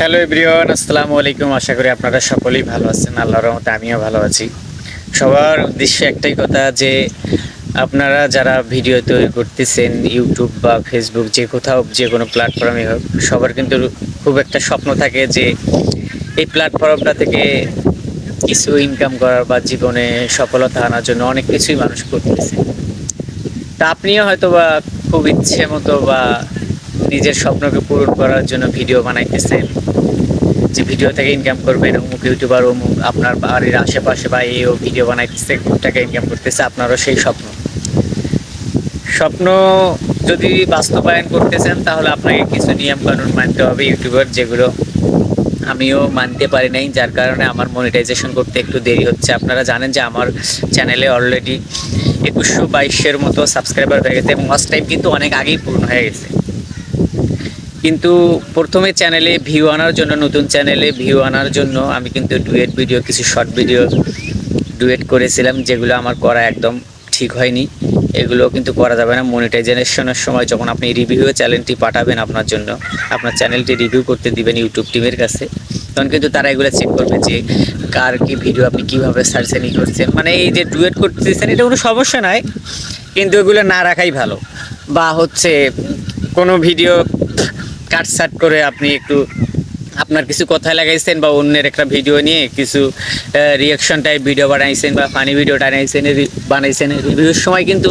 Hello everyone, আসসালামু আলাইকুম। আশা করি আপনারা সকলেই ভালো আছেন। আল্লাহর রহমতে আমিও ভালো আছি। সবার উদ্দেশ্যে একটাই কথা যে, আপনারা যারা ভিডিও তৈরি করতেছেন, ইউটিউব বা ফেসবুক, যে কোথাও, যে কোনো প্ল্যাটফর্মে হোক, সবার কিন্তু খুব একটা স্বপ্ন থাকে যে, এই প্ল্যাটফর্মটা থেকে কিছু ইনকাম করার বা জীবনে সফলতা আনার জন্য অনেক কিছুই মানুষ করতেছে। তা আপনিও হয়তো বা খুব ইচ্ছে মতো বা নিজের স্বপ্নকে পূরণ করার জন্য ভিডিও বানাইতেছেন। যে ভিডিও থেকে ইনকাম করবেন, অমুক ইউটিউবার অমুক আপনার বাড়ির আশেপাশে বা এও ভিডিও বানাইতেছে টাকা ইনকাম করতেছে, আপনারও সেই স্বপ্ন। স্বপ্ন যদি বাস্তবায়ন করতে চান তাহলে আপনাকে কিছু নিয়ম কানুন মানতে হবে ইউটিউবার যেগুলো আমিও মানতে পারি নাই, যার কারণে আমার মনিটাইজেশন করতে একটু দেরি হচ্ছে। আপনারা জানেন যে আমার চ্যানেলে অলরেডি একুশশো বাইশের মতো সাবস্ক্রাইবার হয়ে গেছে, এবং ওয়াচ টাইম কিন্তু অনেক আগেই পূর্ণ হয়ে গেছে। কিন্তু প্রথমে চ্যানেলে ভিউ আনার জন্য, নতুন চ্যানেলে ভিউ আনার জন্য আমি কিন্তু ডুয়েট ভিডিও কিছু শর্ট ভিডিও ডুয়েট করেছিলাম, যেগুলো আমার করা একদম ঠিক হয়নি। এগুলো কিন্তু করা যাবে না। মনিটাইজেশনের সময় যখন আপনি রিভিউ চ্যানেলটি পাঠাবেন আপনার জন্য, আপনার চ্যানেলটি রিভিউ করতে দিবেন ইউটিউব টিমের কাছে, তখন কিন্তু তারা এগুলো চেক করবে যে কার কি ভিডিও আপনি কীভাবে সার্চেন ই করছেন। মানে এই যে ডুয়েট করতেছেন, এটা কোনো সমস্যা নাই, কিন্তু এগুলো না রাখাই ভালো। বা হচ্ছে কোনো ভিডিও কাটসাট করে আপনি একটু আপনার কিছু কথা লাগাইছেন বা অন্যের একটা ভিডিও নিয়ে কিছু রিয়াকশন টাইপ ভিডিও বানাইছেন বা ফানি ভিডিও বানাইছেন রি- বানাইছেন রিভিউর সময় কিন্তু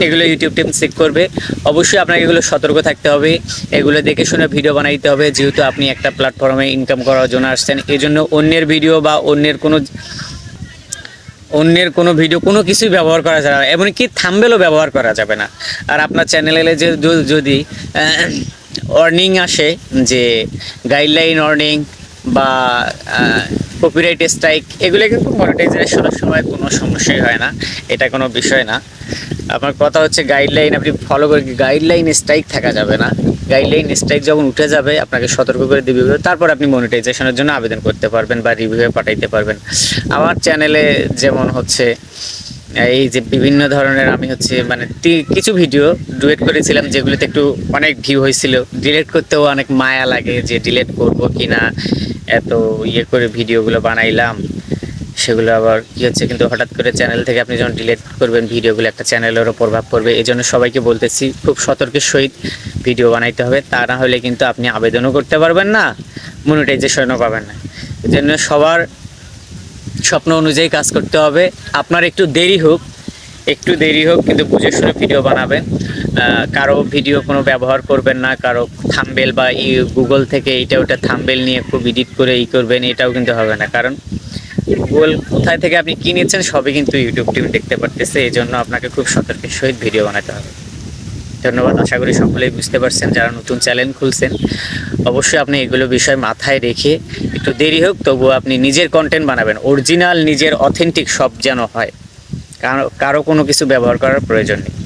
এগুলো ইউটিউব টিম চেক করবে। অবশ্যই আপনাকে এগুলো সতর্ক থাকতে হবে, এগুলো দেখে শুনে ভিডিও বানাইতে হবে, যেহেতু আপনি একটা প্ল্যাটফর্মে ইনকাম করার জন্য আসছেন। এই জন্য অন্যের ভিডিও বা অন্যের কোনো অন্যের কোনো ভিডিও কোনো কিছুই ব্যবহার করা যাবে না। এমনকি থাম্বেলও ব্যবহার করা যাবে না। আর আপনার চ্যানেলে যে, যদি অর্নিং আসে যে গাইডলাইন অর্নিং বা কপিরাইট স্ট্রাইক এগুলো কিন্তু মনিটাইজেশনের সময় কোনো সমস্যাই হয় না, এটা কোনো বিষয় না। আমার কথা হচ্ছে গাইডলাইন আপনি ফলো করে গাইডলাইন স্ট্রাইক থাকা যাবে না? গাইডলাইন স্ট্রাইক যখন উঠে যাবে, আপনাকে সতর্ক করে দিবে, তারপর আপনি মনিটাইজেশনের জন্য আবেদন করতে পারবেন বা রিভিউ পাঠাইতে পারবেন। আমার চ্যানেলে যেমন হচ্ছে এই যে বিভিন্ন ধরনের আমি হচ্ছে মানে কিছু ভিডিও ডুয়েট করেছিলাম যেগুলোতে একটু অনেক ভিউ হয়েছিল। ডিলেট করতেও অনেক মায়া লাগে যে ডিলেট করব কি না এত ইয়ে করে ভিডিওগুলো বানাইলাম। সেগুলো আবার কি হচ্ছে কিন্তু হঠাৎ করে চ্যানেল থেকে আপনি যখন ডিলেট করবেন ভিডিওগুলো একটা চ্যানেলেরও প্রভাব পড়বে। এই জন্য সবাইকে বলতেছি, খুব সতর্কের সহিত ভিডিও বানাইতে হবে। তা না হলে কিন্তু আপনি আবেদনও করতে পারবেন না মনিটাইজেশনও পাবেন না। এই জন্য সবার স্বপ্ন অনুযায়ী কাজ করতে হবে। আপনার একটু দেরি হোক, একটু দেরি হোক, কিন্তু বুঝে শুনে ভিডিও বানাবেন। কারও ভিডিও কোনো ব্যবহার করবেন না, কারও থাম্বেল বা গুগল থেকে এইটা ওটা থাম্বেল নিয়ে খুব এডিট করে ই করবেন, এটাও কিন্তু হবে না। কারণ গুগল কোথায় থেকে আপনি কি নিচ্ছেন সবই কিন্তু ইউটিউব টিম দেখতে পারতেছে এই জন্য আপনাকে খুব সতর্কের সহিত ভিডিও বানাতে হবে। ধন্যবাদ। আশা করি সকলেই বুঝতে পারছেন যারা নতুন চ্যানেল খুলছেন। অবশ্যই আপনি এগুলো বিষয় মাথায় রেখে একটু দেরি হোক, তবুও আপনি নিজের কন্টেন্ট বানাবেন। অরিজিনাল নিজের অথেন্টিক সব যেন হয়। কারও কারও কোনো কিছু ব্যবহার করার প্রয়োজন নেই।